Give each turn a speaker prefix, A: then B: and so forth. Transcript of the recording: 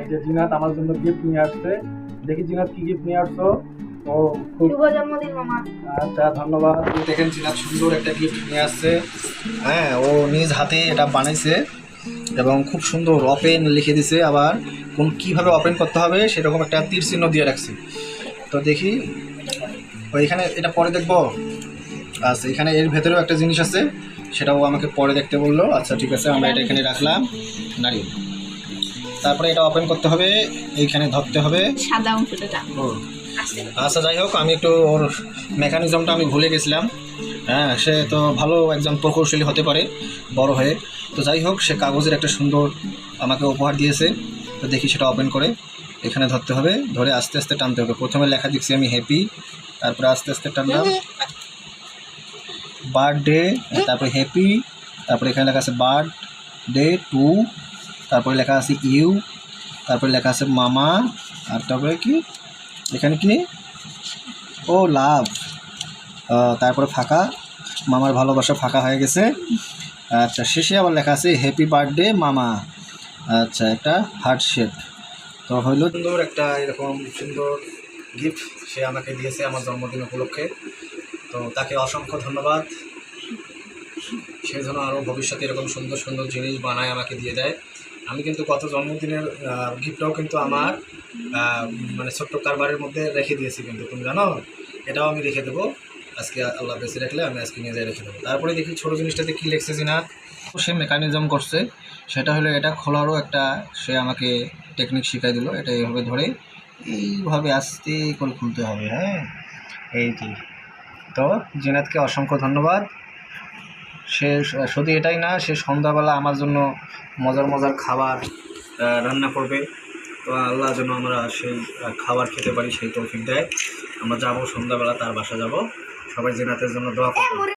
A: এই যে জিনাত আমার জন্য গিফট নিয়ে আসছে। দেখি জিনাত কি গিফট নিয়ে আসছো? ও খুব
B: শুভ জন্মদিন মামা।
A: আচ্ছা ধন্যবাদ। দেখেন জিনাত সুন্দর একটা গিফট নিয়ে আসছে। হ্যাঁ ও নিজ হাতে এটা বানাইছে এবং খুব সুন্দর ওপেন লিখে দিছে আবার। কোন কীভাবে ওপেন করতে হবে সেরকম একটা তীর চিহ্ন দিয়ে রাখছে। তো দেখি। ও এখানে এটা পরে দেখব। আচ্ছা এখানে এর ভেতরেও একটা জিনিস আছে। সেটাও আমাকে পরে দেখতে বলল। আচ্ছা ঠিক আছে আমরা এটা এখানে রাখলাম। নারিয়েল তারপরে এটা ওপেন করতে হবে এইখানে ধরতে হবে।
B: সাদা অংশটা
A: আচ্ছা যাই হোক আমি একটু ওর মেকানিজমটা আমি ভুলে গেছিলাম। হ্যাঁ সে তো ভালো একজন প্রকৌশলী হতে পারে বড় হয়ে। তো যাই হোক সে কাগজের একটা সুন্দর আমাকে উপহার দিয়েছে। তো দেখি সেটা ওপেন করে এখানে ধরতে হবে। ধরে আস্তে আস্তে টানতে হবে। প্রথমে লেখা দিচ্ছি আমি হ্যাপি তারপরে আস্তে আস্তে টানলাম। বার্থডে তারপরে হ্যাপি তারপরে এখানে লেখা আছে বার্থ ডে টু তারপরে লেখা আছে ইউ, তারপরে লেখা আছে মামা, আর তারপরে কি? এখানে কি ও, লাভ। তারপরে ফাঁকা। মামার ভালোবাসা ফাঁকা হয়ে গেছে। আচ্ছা শেষে আবার লেখা আছে হ্যাপি বার্থডে, মামা। আচ্ছা একটা হার্ট শেপ। তো হইল সুন্দর একটা এরকম সুন্দর গিফট সে আমাকে দিয়েছে আমার জন্মদিন উপলক্ষে। তো তাকে অসংখ্য ধন্যবাদ। সে যেন আরও ভবিষ্যতে এরকম সুন্দর সুন্দর জিনিস বানায়, আমাকে দিয়ে দেয়। আমি কিন্তু গত জন্মদিনের গিফটটাও কিন্তু আমার মানে ছোট্ট কারবারের মধ্যে রেখে দিয়েছি কিন্তু, তুমি জানো? এটাও আমি রেখে দেবো। আজকে আল্লাহ বেঁচে রাখলে আমি আজকে নিয়ে যাই রেখে দেবো। তারপরে দেখি ছোটো জিনিসটাতে কী লিখছে না সে মেকানিজম করছে, সেটা হলো এটা খোলারও একটা, সে আমাকে টেকনিক শিখাই দিল, এটা এইভাবে ধরে, এইভাবে আস্তে করে খুলতে হবে হ্যাঁ? এই তো জিনাতকে অসংখ্য ধন্যবাদ। সে শুধু এটাই না, সে সন্ধ্যাবেলা আমার জন্য মজার মজার খাবার রান্না করবে। তো আল্লাহ যেন আমরা সেই খাবার খেতে পারি, সেই তৌফিক দেয়। আমরা যাব সন্ধ্যাবেলা, তার বাসা যাব। সবাই জেনাতের জন্য দোয়া করব